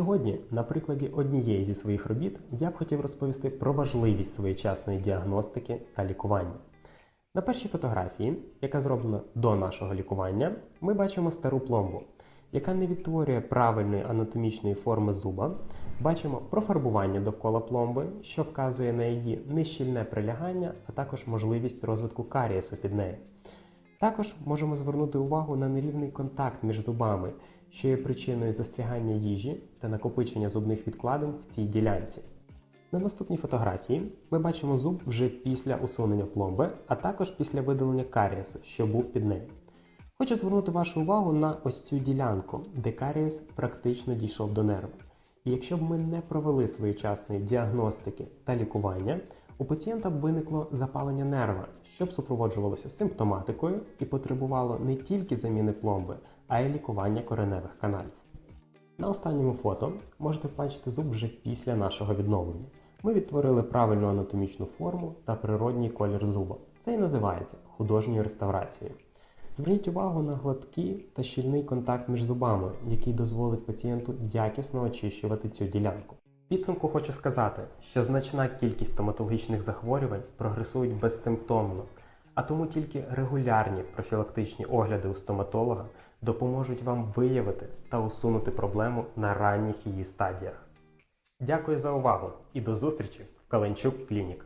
Сьогодні, на прикладі однієї зі своїх робіт, я б хотів розповісти про важливість своєчасної діагностики та лікування. На першій фотографії, яка зроблена до нашого лікування, ми бачимо стару пломбу, яка не відтворює правильної анатомічної форми зуба. Бачимо профарбування довкола пломби, що вказує на її нещільне прилягання, а також можливість розвитку карієсу під нею. Також можемо звернути увагу на нерівний контакт між зубами, що є причиною застрягання їжі та накопичення зубних відкладин в цій ділянці. На наступній фотографії ми бачимо зуб вже після усунення пломби, а також після видалення карієсу, що був під нею. Хочу звернути вашу увагу на ось цю ділянку, де карієс практично дійшов до нерва. І якщо б ми не провели своєчасної діагностики та лікування, у пацієнта виникло запалення нерва, що б супроводжувалося симптоматикою і потребувало не тільки заміни пломби, а й лікування кореневих каналів. На останньому фото можете бачити зуб вже після нашого відновлення. Ми відтворили правильну анатомічну форму та природній колір зуба. Це і називається художньою реставрацією. Зверніть увагу на гладкий та щільний контакт між зубами, який дозволить пацієнту якісно очищувати цю ділянку. Підсумку хочу сказати, що значна кількість стоматологічних захворювань прогресують безсимптомно, а тому тільки регулярні профілактичні огляди у стоматолога допоможуть вам виявити та усунути проблему на ранніх її стадіях. Дякую за увагу і до зустрічі в Каленчук Клінік.